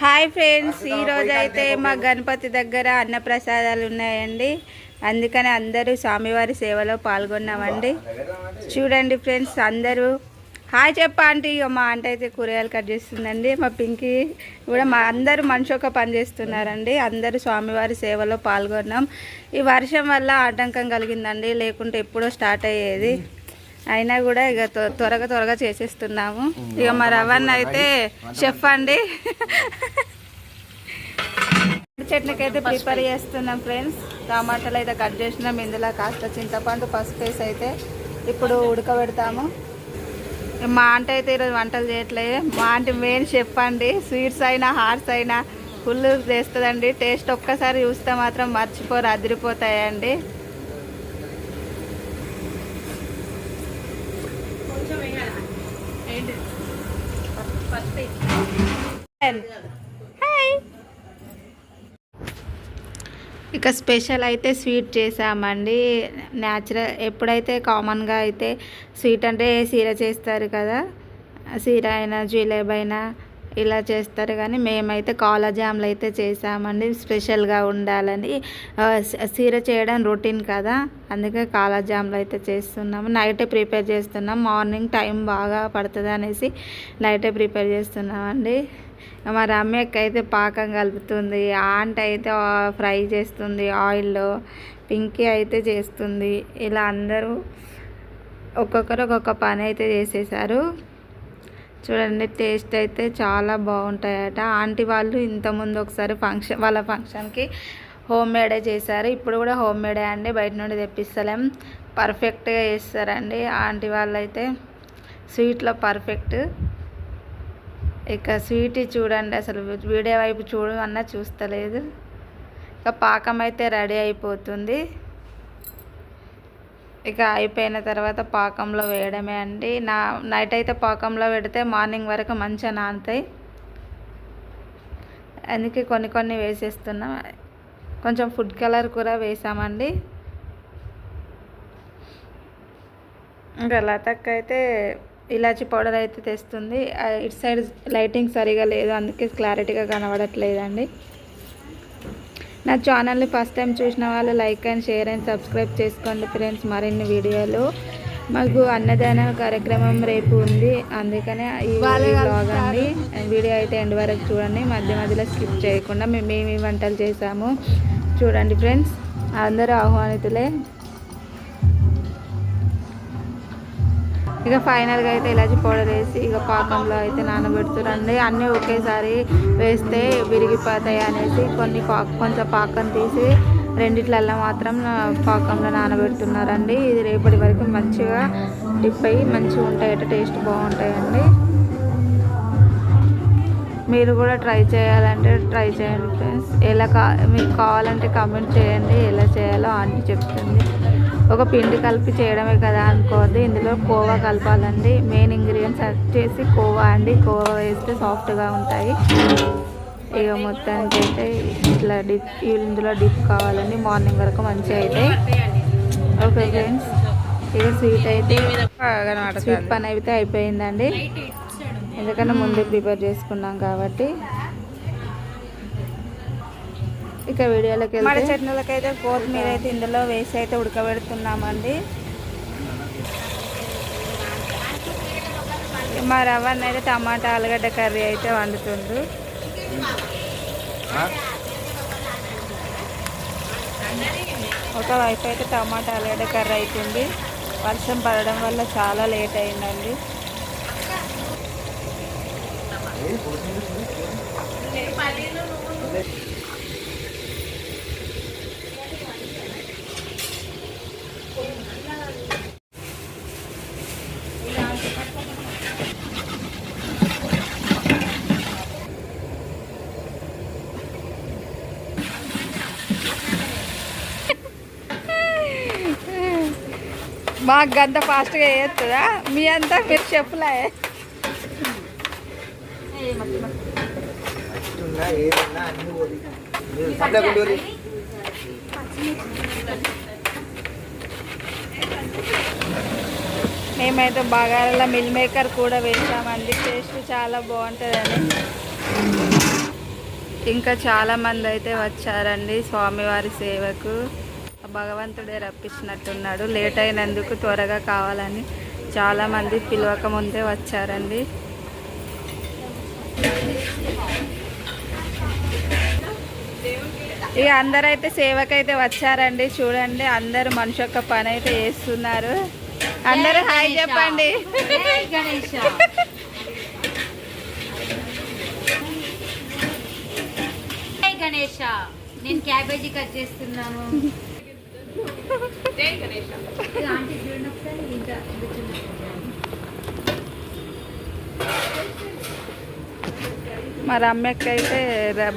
Hi friends ఈరోజు అయితే మా గణపతి దగ్గర అన్నప్రసాదాలు ఉన్నాయండి. అందుకని అందరూ స్వామివారి సేవలో పాల్గొన్నామండి. చూడండి ఫ్రెండ్స్ అందరూ. హాయ్ చెప్ప ఆంటీ ఇక మా ఆంటీ అయితే కూరగాయలు కట్ చేస్తుందండి. మా పింకీ కూడా మా అందరూ మనిషి ఒక పని చేస్తున్నారండి. అందరూ స్వామివారి సేవలో పాల్గొన్నాం. ఈ వర్షం వల్ల ఆటంకం కలిగిందండి. లేకుంటే ఎప్పుడో స్టార్ట్ అయ్యేది. అయినా కూడా ఇక త్వ- త్వరగా త్వరగా చేసేస్తున్నాము. ఇక మా రవణ అయితే షెఫ్ అండి. చట్నీకి అయితే ప్రిపేర్ చేస్తున్నాం ఫ్రెండ్స్. టమాటాలు అయితే కట్ చేసినాం. ఇందులో కాస్త చింతపండు పసుపు వేసి అయితే ఇప్పుడు ఉడకబెడతాము. మా ఆంటీ అయితే ఈరోజు వంటలు చేయట్లేదు. మా ఆంటీ మెయిన్ షెఫ్ అండి. స్వీట్స్ అయినా హార్ట్స్ అయినా ఫుల్ చేస్తుందండి. టేస్ట్ ఒక్కసారి చూస్తే మాత్రం మర్చిపోరు అదిరిపోతాయండి. హాయ్ ఇక స్పెషల్ అయితే స్వీట్ చేసామండి. న్యాచురల్ ఎప్పుడైతే కామన్గా అయితే స్వీట్ అంటే సీర చేస్తారు కదా సీర అయినా జ్యులేబ్ అయినా ఇలా చేస్తారు. కానీ మేమైతే కాలాజామ్లు అయితే చేసామండి. స్పెషల్గా ఉండాలని. సీర చేయడం రొటీన్ కదా అందుకే కాలాజామ్లు అయితే చేస్తున్నాము. నైటే ప్రిపేర్ చేస్తున్నాం. మార్నింగ్ టైం బాగా పడుతుంది అనేసి నైటే ప్రిపేర్ చేస్తున్నామండి. మా రమ్యక్క అయితే పాకం కలుపుతుంది ఆంట్ అయితే ఫ్రై చేస్తుంది ఆయిల్లో పింకీ అయితే చేస్తుంది. ఇలా అందరూ ఒక్కొక్కరు ఒక్కొక్క పని అయితే చేసేసారు. చూడండి టేస్ట్ అయితే చాలా బాగుంటాయట. ఆంటీ వాళ్ళు ఇంతకుముందు ఒకసారి ఫంక్షన్ వాళ్ళ ఫంక్షన్కి హోమ్ మేడే చేశారు. ఇప్పుడు కూడా హోమ్ మేడే అండి బయట నుండి తెప్పిస్తలేం. పర్ఫెక్ట్గా చేస్తారండి. ఆంటీ వాళ్ళు అయితే స్వీట్లో పర్ఫెక్ట్ ఇక స్వీట్ చూడండి అసలు వీడియో వైపు చూడు చూస్తలేదు. ఇక పాకం అయితే రెడీ అయిపోతుంది. ఇక అయిపోయిన తర్వాత పాకంలో వేయడమే అండి. నా నైట్ అయితే పాకంలో పెడితే మార్నింగ్ వరకు మంచిగా నానుతాయి. అందుకే కొన్ని కొన్ని వేసేస్తున్నాం. కొంచెం ఫుడ్ కలర్ కూడా వేసామండి. ఇంకా లతక్ అయితే ఇలాచి పౌడర్ అయితే తెస్తుంది. ఇటు సైడ్ లైటింగ్ సరిగా లేదు అందుకే క్లారిటీగా కనబడట్లేదండి. నా ఛానల్ని ఫస్ట్ టైం చూసిన వాళ్ళు like and share and subscribe చేసుకోండి ఫ్రెండ్స్. మరిన్ని వీడియోలు. మాకు అన్నదాన కార్యక్రమం రేపు ఉంది. అందుకనే ఈ బ్లాగ్ అండి వీడియో అయితే ఎండ్ వరకు చూడండి. మధ్య మధ్యలో స్కిప్ చేయకుండా మేము ఏమి వంటలు చేసాము. చూడండి ఫ్రెండ్స్. అందరూ ఆహ్వానితులే. ఇక ఫైనల్గా అయితే ఇలాచి పౌడర్ వేసి ఇక పాకంలో అయితే నానబెడుతురండి అన్నీ ఒకేసారి వేస్తే విరిగిపోతాయి అనేసి కొన్ని కొంచెం పాకం తీసి రెండిట్లల్లో మాత్రం పాకంలో నానబెడుతున్నారండి. ఇది రేపటి వరకు మంచిగా డిప్ అయ్యి మంచిగా ఉంటాయట టేస్ట్ బాగుంటాయండి. మీరు కూడా ట్రై చేయాలంటే ట్రై చేయండి ఫ్రెండ్స్. ఎలా కా మీకు కావాలంటే కామెంట్ చేయండి. ఎలా చేయాలో అని చెప్తుంది. ఒక పిండి కలిపి చేయడమే కదా అనుకోవద్దు. ఇందులో కోవా కలపాలండి. మెయిన్ ఇంగ్రీడియంట్స్ వచ్చేసి కోవా అండి. కోవా వేస్తే సాఫ్ట్గా ఉంటాయి. ఇక మొత్తానికి అయితే ఇట్లా డిప్ ఇందులో డిప్ కావాలండి. మార్నింగ్ వరకు మంచిగా అయితే. ఓకే ఫ్రెండ్స్ ఇక స్వీట్ అయితే స్వీట్ పని అయితే అయిపోయిందండి. ఎందుకంటే ముందే ప్రిపేర్ చేసుకున్నాం కాబట్టి. ఇక వీడియోలోకి వెళ్తే. చట్నీలకి అయితే కొత్తిమీర అయితే ఇందులో వేసి అయితే ఉడకబెడుతున్నామండి. మా రవ్వన్న అయితే టమాటా ఆలుగడ్డ కర్రీ అయితే వండుతుండ్రు ఒకవైపు అయితే టమాటా ఆలుగడ్డ కర్రీ అవుతుంది వర్షం పడడం వల్ల చాలా లేట్ అయిందండి. మాకు గంత ఫాస్ట్గా వేస్తుందా మీ అంతా మీరు చెప్పులే. మేమైతే బగారాల మిల్ మేకర్ కూడా వేసామండి. టేస్ట్ చాలా బాగుంటుందని ఇంకా చాలామంది అయితే వచ్చారండి స్వామివారి సేవకు. భగవంతుడే రప్పించినట్టున్నాడు. లేట్ అయినందుకు త్వరగా కావాలని చాలా మంది పిలవక ముందే వచ్చారండి. ఇక అందరైతే సేవకైతే వచ్చారండి. చూడండి అందరు మనిషి యొక్క పని అయితే చేస్తున్నారు. అందరూ హాయ్ చెప్పండి. గణేష నేను క్యాబేజీ కట్ చేస్తున్నాను. జై గణేష్ మా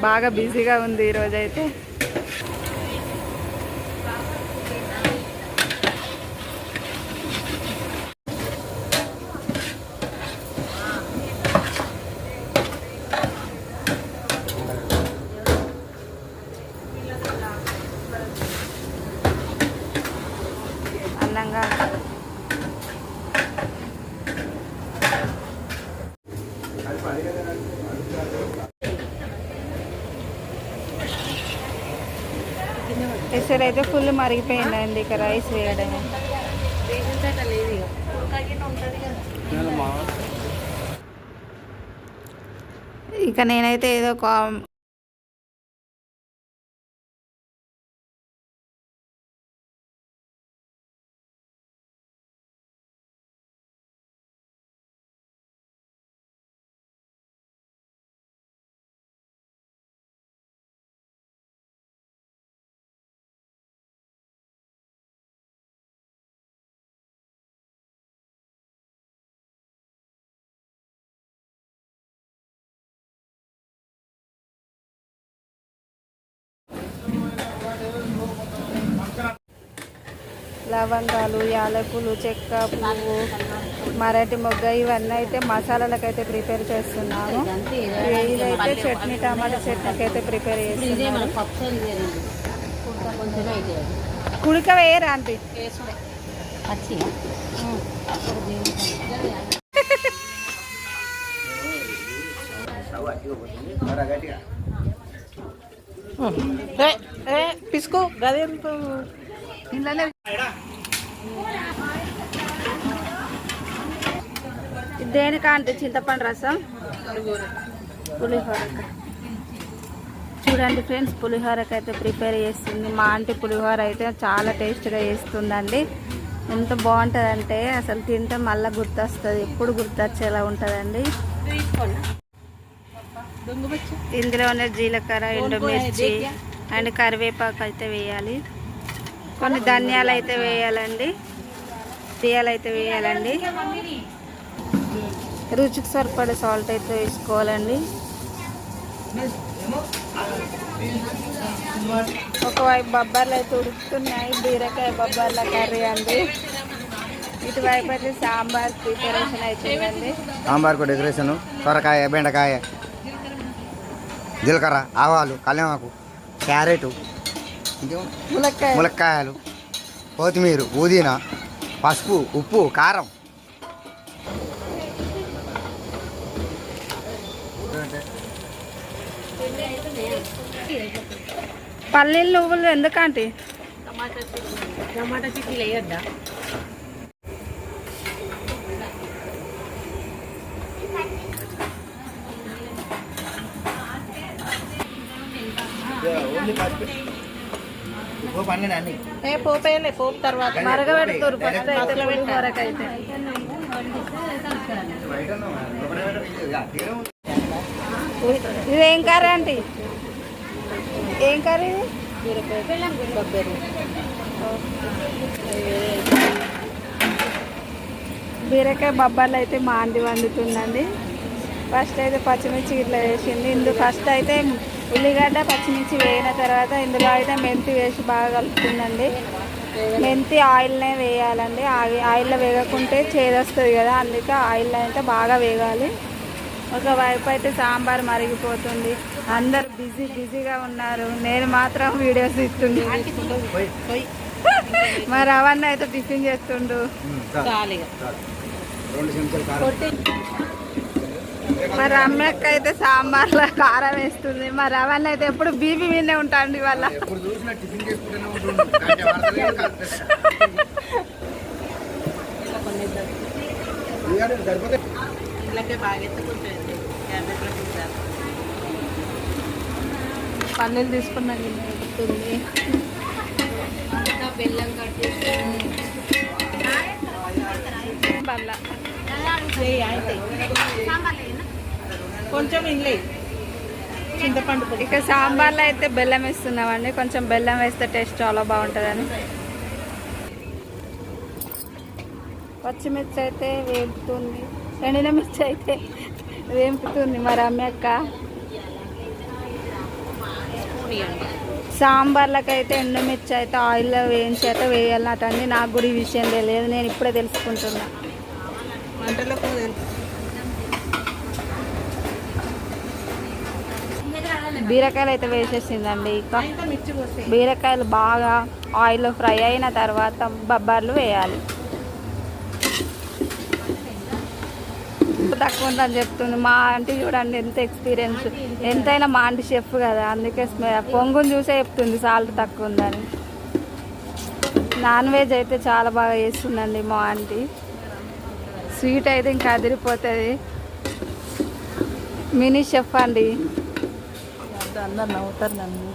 బాగా బిజీగా ఉంది ఈరోజైతే అయితే అందంగా ఎసరు అయితే ఫుల్ మరిగిపోయిందండి ఇక రైస్ వేయడమే. ఇక నేనైతే ఏదో లవంగాలు యాలకులు చెక్క పువ్వు మరాఠీ మొగ్గ ఇవన్నీ అయితే మసాలాలకు అయితే ప్రిపేర్ చేస్తున్నాము ఇదైతే చట్నీ టమాటా చట్నీకి అయితే ప్రిపేర్ చేస్తున్నాము కుడక వేయరా గట్టిగా పిసుకో. గదేంత ఇంట్లోనే దేనికా అంటే చింతపండు రసం? పులిహోర చూడండి ఫ్రెండ్స్ పులిహోరకి అయితే ప్రిపేర్ చేస్తుంది. మా ఆంటీ పులిహోర అయితే చాలా టేస్ట్గా చేస్తుందండి. ఎంత బాగుంటుందంటే అసలు తింటే మళ్ళీ గుర్తొస్తుంది. ఎప్పుడు గుర్తొచ్చేలా ఉంటుందండి. ఇందులోనే జీలకర్ర ఎండుమిర్చి అండ్ కరివేపాకు అయితే వేయాలి. కొన్ని ధనియాలు అయితే వేయాలండి. బియ్యాలు అయితే వేయాలండి. రుచికి సరిపడే సాల్ట్ అయితే వేసుకోవాలండి. ఒకవైపు బొబ్బర్లు అయితే ఉడుకుతున్నాయి బీరకాయ బొబ్బర్ల కర్రీ అండి. ఇటువైపు అయితే సాంబార్ ప్రిపరేషన్ అవుతుందండి సాంబార్కు డెకరేషన్ సొరకాయ బెండకాయ జీలకర్ర ఆవాలు కళ్యామాకు క్యారెట్ ములక్కాయలు కొత్తిమీర పుదీనా పసుపు ఉప్పు కారం. పల్లీలు నువ్వులు ఎందుకంటే? టమాటా టమాటా చిక్కీలు వేయొద్దా ఏ పోపు తర్వాత మరగబెడుతురు ఫస్ట్ అయితే అయితే ఇది ఏం కర్రీ అండి ఏం కర్రీ బీరకాయ బొబ్బర్లు అయితే మాంది వండుతుందండి. ఫస్ట్ అయితే పచ్చిమిర్చి ఇట్లా వేసింది. ఇందు ఫస్ట్ అయితే ఉల్లిగడ్డ పచ్చిమిర్చి వేయిన తర్వాత ఇందులో అయితే మెంతి వేసి బాగా కలుపుతుందండి. మెంతి ఆయిల్నే వేయాలండి. ఆయిల్లో వేగకుంటే చేదొస్తుంది కదా అందుకే ఆయిల్లో అయితే బాగా వేగాలి. ఒకవైపు అయితే సాంబార్ మరిగిపోతుంది. అందరు బిజీ బిజీగా ఉన్నారు. నేను మాత్రం వీడియోస్ ఇస్తుంది మరి అవన్నీ అయితే టిఫిన్ చేస్తుండు. చాలు. ఇక. రెండు చెంచాలు కారం. మా రమ్యక్క అయితే సాంబార్లో కారం వేస్తుంది. మా రవణ అయితే ఎప్పుడు బీపీ మీదే ఉంటాండి వాళ్ళ. ఇవాళ సరిపోతే బాగా ఎత్తుకుంటుంది పల్లీలు తీసుకున్నాను బెల్లం కట్టి కొంచెం ఇండ్లే చింతపండు పొడి ఇక సాంబార్లో అయితే బెల్లం వేస్తున్నామండి కొంచెం బెల్లం వేస్తే టేస్ట్ చాలా బాగుంటుందని పచ్చిమిర్చి అయితే వేపుతుంది ఎండిన మిర్చి అయితే వేపుతుంది మరి అమ్మక్క స్పూన్ సాంబార్లకు అయితే ఎండుమిర్చి అయితే ఆయిల్లో వేయించి అయితే వేయాలటండి నాకు కూడా ఈ విషయం తెలియదు. నేను ఇప్పుడే తెలుసుకుంటున్నా. వంటలకు బీరకాయలు అయితే వేసేసిందండి ఇక ఇంకా. బీరకాయలు బాగా ఆయిల్లో ఫ్రై అయిన తర్వాత బొబ్బర్లు వేయాలి. తక్కువ ఉందని చెప్తుంది. మా ఆంటీ చూడండి ఎంత ఎక్స్పీరియన్స్ ఎంతైనా మా ఆంటీ షెఫ్ కదా. అందుకే పొంగుని చూసే చెప్తుంది సాల్ట్ తక్కువ ఉందని. నాన్ వెజ్ అయితే చాలా బాగా చేస్తుందండి మా ఆంటీ. స్వీట్ అయితే ఇంకా అదిరిపోతుంది. మినీ షెఫ్ అండి. అందరు నవ్వుతారు నన్ను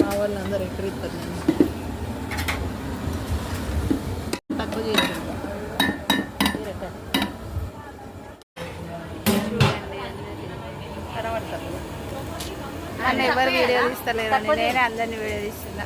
మా వాళ్ళు అందరు ఎక్కడిస్తారు తక్కువ చేస్తారు. నన్ను ఎవరు వీడియో తీస్తలేదండి నేనే అందరిని వీడియో తీస్తున్నా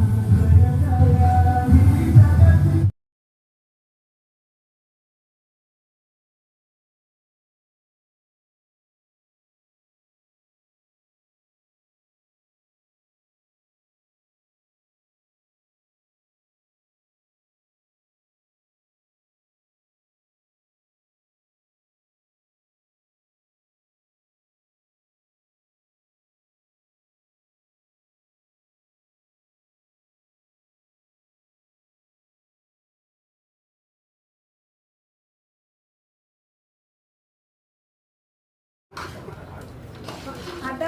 Mm-hmm.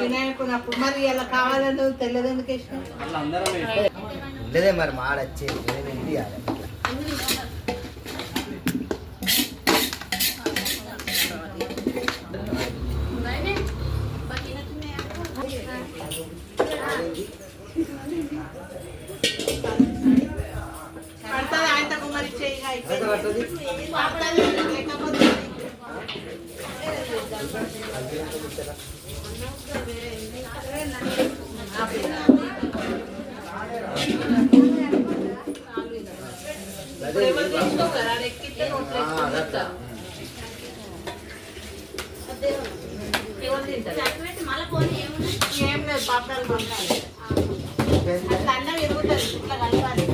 వినాయకుడు అప్పుడు మరి ఇలా కావాలని తెలియదు ఇష్టం ఉండేదే మరి మాడచ్చేది నేను ఇంటి పడుతుంది? ఆయనకు మరి అయిపోయింది పడుతుంది, లేకపోతే ఇప్పుడు ఎవరు తీసుకోరు కదా, ఆడ ఎక్కితే నోట్లో వేసుకొని వస్తారు. ఎవరు తింటారు? ఏం లేదు పాపడాలు పంపాలి అట్లా అన్నం ఎరుగుతుంది ఇట్లా కలపాలి.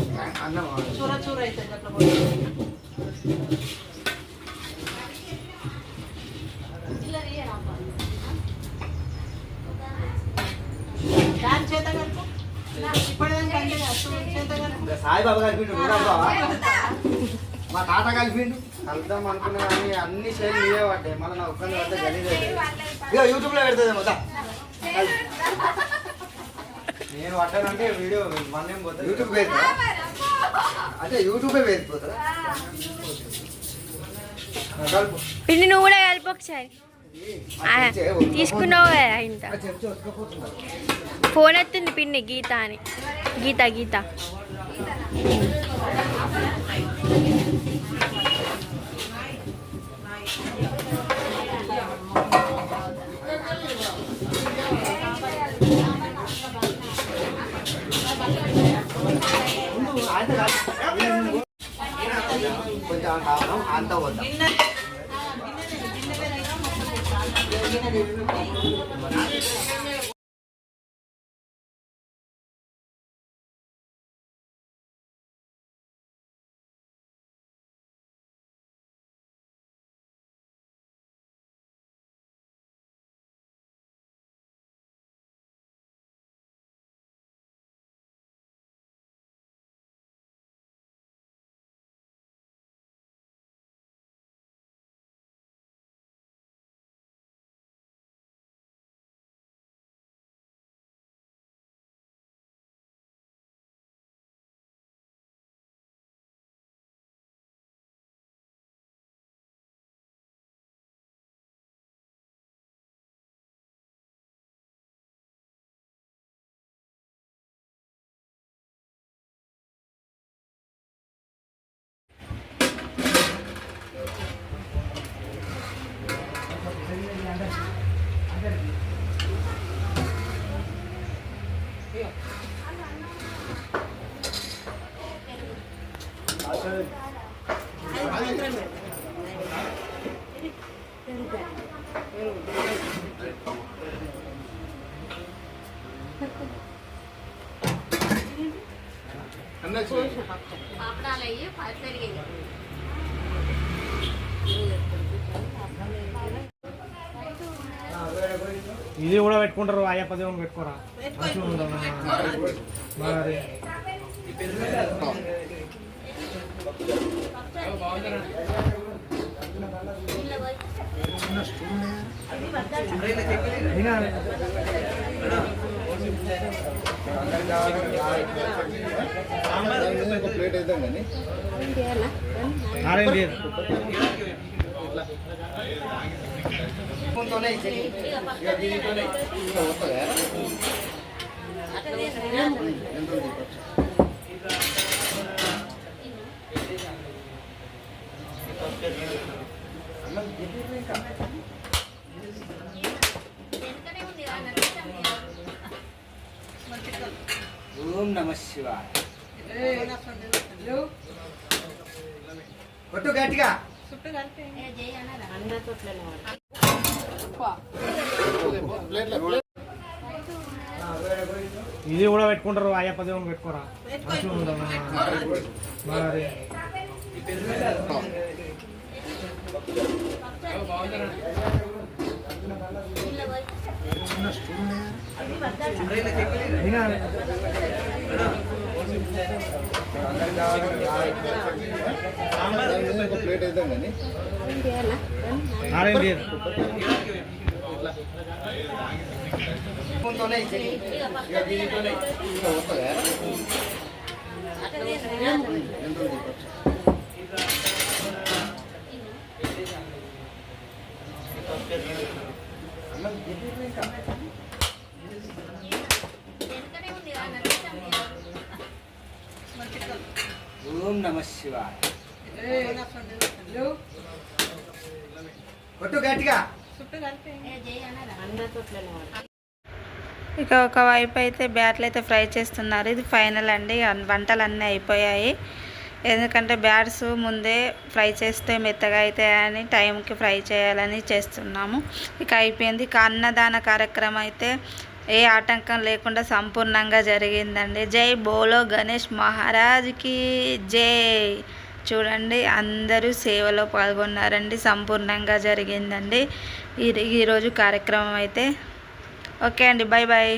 అన్నం. చూర చూర అవుతుంది అట్లా పోయి. దాని చేత కలుపు ఇప్పటిదాకా అంటే కాదు, చూడు, చేత కలుపు సాయిబాబా బావా మా తాత కలిపిండు. కలుద్దాం అనుకున్నా కానీ అన్ని షేర్లు నీవే పడ్డాయి. మళ్ళీ నా ఒక్కరిని పడితే గలీజ్ ఇక యూట్యూబ్లో పెడుతుంది మొత్తం నేను పట్టానంటే వీడియో మన ఏం పోతుంది? యూట్యూబ్ పెడతా అంటే యూట్యూబే వెళ్ళిపోతుందా పిండి నువ్వు కూడా కలిపి ఒకసారి. తీసుకున్నావు కదా ఇంత? ఫోన్ ఎత్తుంది పిన్ని గీత అని. గీత గీత. Thank you. अंदर अंदर పెట్టుకుంటారు అయ్యప్ప దేవుని పెట్టుకోరా. మరి అయినా ఆరేం లేదు స్పూన్తోనే ఇచ్చేయి. ఇక దీనితోనే ఇక వస్తుందా? ఓం నమ శివాయ కొట్టు గట్టిగా ఇది కూడా పెట్టుకుంటారు అయ్యప్ప దేవుని పెట్టుకోరా మంచిగా ఉంటుంది. మరి అయినా లేదు స్పూన్తోనే ఇచ్చేయి దీనితోనే ఇక వస్తుందా? ఓం నమ శివాయ కొట్టు గట్టిగా. ఇక ఒక వైపు అయితే బ్యాట్లు అయితే ఫ్రై చేస్తున్నారు. ఇది ఫైనల్ అండి. వంటలు అన్నీ అయిపోయాయి. ఎందుకంటే బ్యాట్స్ ముందే ఫ్రై చేస్తే మెత్తగా అవుతాయని టైంకి ఫ్రై చేయాలని చేస్తున్నాము. ఇక అయిపోయింది. ఇక అన్నదాన కార్యక్రమం అయితే ఏ ఆటంకం లేకుండా సంపూర్ణంగా జరిగిందండి. జై బోలో గణేష్ మహారాజ్కి జై. చూడండి అందరూ సేవలో పాల్గొన్నారండి సంపూర్ణంగా జరిగిందండి. ఈ ఈరోజు కార్యక్రమం అయితే. ఓకే అండి బాయ్ బాయ్